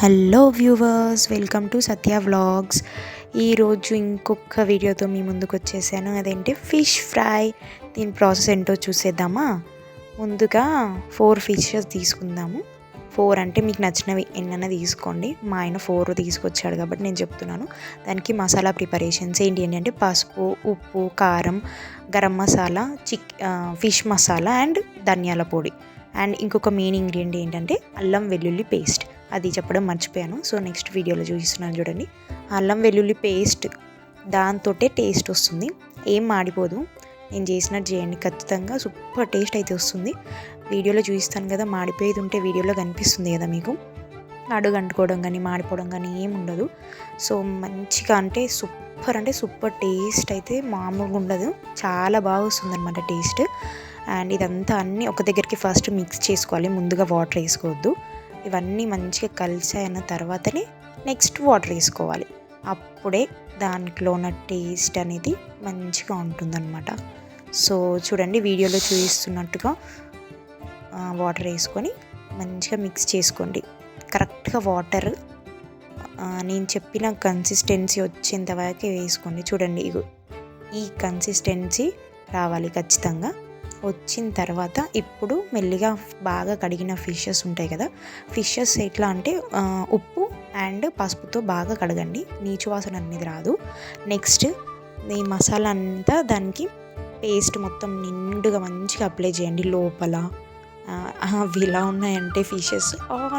Hello viewers welcome to Satya vlogs ఈరోజు ఇంకొక వీడియోతో మీ ముందుకు వచ్చేసాను. అదేంటి? ఫిష్ ఫ్రై దీని ప్రాసెస్ ఏంటో చూసేద్దామా? ముందుగా ఫోర్ ఫిషెస్ తీసుకుందాము. ఫోర్ అంటే మీకు నచ్చినవి ఎన్నైనా తీసుకోండి. మా ఆయన ఫోర్ తీసుకొచ్చాడు కాబట్టి నేను చెప్తున్నాను. దానికి మసాలా ప్రిపరేషన్స్ ఏంటి అంటే పసుపు ఉప్పు కారం garam masala chicken fish masala and ధనియాల పొడి. అండ్ ఇంకొక మెయిన్ ఇంగ్రీడియంట్ ఏంటంటే అల్లం వెల్లుల్లి పేస్ట్ అది చెప్పడం మర్చిపోయాను. సో నెక్స్ట్ వీడియోలో చూపిస్తున్నాను చూడండి. అల్లం వెల్లుల్లి పేస్ట్ దాంతో టేస్ట్ వస్తుంది. ఏం మాడిపోదు. నేను చేసినట్టు చేయండి ఖచ్చితంగా సూపర్ టేస్ట్ అయితే వస్తుంది. వీడియోలో చూపిస్తాను కదా మాడిపోయేది ఉంటే వీడియోలో కనిపిస్తుంది కదా మీకు. అడుగు అంటుకోవడం కానీ మాడిపోవడం కానీ ఏం ఉండదు. సో మంచిగా అంటే సూపర్ అంటే సూపర్ టేస్ట్ అయితే మామూలుగా ఉండదు. చాలా బాగా వస్తుంది అనమాట టేస్ట్. అండ్ ఇదంతా అన్నీ ఒక దగ్గరికి ఫస్ట్ మిక్స్ చేసుకోవాలి. ముందుగా వాటర్ వేసుకోవద్దు. ఇవన్నీ మంచిగా కలిసాయన్న తర్వాతనే నెక్స్ట్ వాటర్ వేసుకోవాలి. అప్పుడే దాంట్లో ఉన్న టేస్ట్ అనేది మంచిగా ఉంటుందన్నమాట. సో చూడండి వీడియోలో చూపిస్తున్నట్టుగా వాటర్ వేసుకొని మంచిగా మిక్స్ చేసుకోండి. కరెక్ట్గా వాటర్ నేను చెప్పిన కన్సిస్టెన్సీ వచ్చేంత వరకు వేసుకోండి. చూడండి ఈ కన్సిస్టెన్సీ రావాలి ఖచ్చితంగా. వచ్చిన తర్వాత ఇప్పుడు మెల్లిగా బాగా కడిగిన ఫిషెస్ ఉంటాయి కదా ఫిషెస్ ఎట్లా అంటే ఉప్పు అండ్ పసుపుతో బాగా కడగండి. నీచు వాసన అనేది రాదు. నెక్స్ట్ ఈ మసాలా అంతా దానికి పేస్ట్ మొత్తం నిండుగా మంచిగా అప్లై చేయండి లోపల. అవి ఇలా ఉన్నాయంటే ఫిషెస్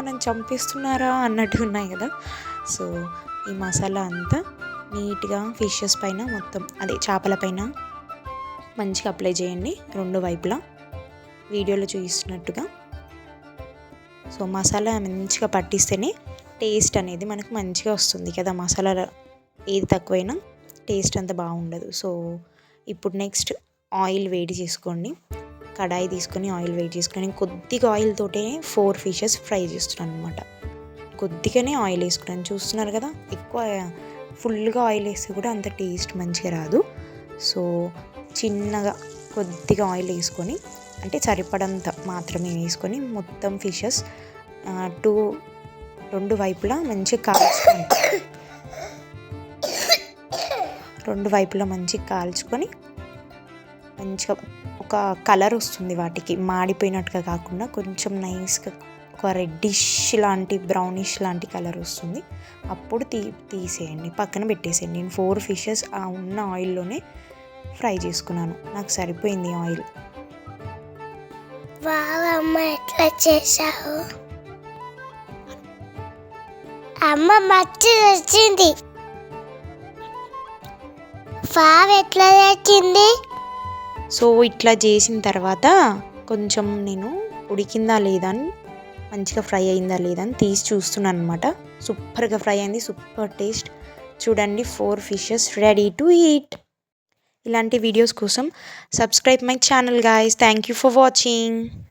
నన్ను చంపేస్తున్నారా? అన్నట్టు ఉన్నాయి కదా. సో ఈ మసాలా అంతా నీట్గా ఫిషెస్ పైన మొత్తం అదే చేపల పైన మంచిగా అప్లై చేయండి రెండు వైపులా. వీడియోలో చూపిస్తున్నట్టుగా సో మసాలా మంచిగా పట్టిస్తేనే టేస్ట్ అనేది మనకు మంచిగా వస్తుంది కదా మసాలా ఏది తక్కువైనా టేస్ట్ అంత బాగుండదు. సో ఇప్పుడు నెక్స్ట్ ఆయిల్ వేడి చేసుకోండి. కడాయి తీసుకొని ఆయిల్ వేడి చేసుకొని కొద్దిగా ఆయిల్ తోటే ఫోర్ ఫిషెస్ ఫ్రై చేస్తున్నాను అనమాట కొద్దిగానే ఆయిల్ వేసుకున్నాను. చూస్తున్నారు కదా ఎక్కువ ఫుల్గా ఆయిల్ వేస్తే కూడా అంత టేస్ట్ మంచిగా రాదు. సో చిన్నగా కొద్దిగా ఆయిల్ వేసుకొని అంటే సరిపడంత మాత్రమే వేసుకొని మొత్తం ఫిషెస్ టూ రెండు వైపులా మంచిగా కాల్చుకొని రెండు వైపులా మంచిగా కాల్చుకొని మంచిగా ఒక కలర్ వస్తుంది వాటికి. మాడిపోయినట్టుగా కాకుండా కొంచెం నైస్గా ఒక రెడ్డిష్ లాంటి బ్రౌనిష్ లాంటి కలర్ వస్తుంది. అప్పుడు తీ తీసేయండి. పక్కన పెట్టేసేయండి. నేను ఫోర్ ఫిషెస్ ఆ ఉన్న ఆయిల్లోనే ఫ్రై చేసుకున్నాను. నాకు సరిపోయింది ఆయిల్. అమ్మ ఎట్లా చేశావు? అమ్మ మచ్చి వచ్చింది ఫావ్ ఎట్లా తెచ్చింది? సో ఇట్లా చేసిన తర్వాత కొంచెం నేను ఉడికిందా లేదా అని మంచిగా ఫ్రై అయిందా లేదా అని తీసి చూస్తున్నాను అనమాట సూపర్గా ఫ్రై అయింది సూపర్ టేస్ట్. చూడండి four fishes ready to eat. ఇలాంటి వీడియోస్ కోసం subscribe my channel guys thank you for watching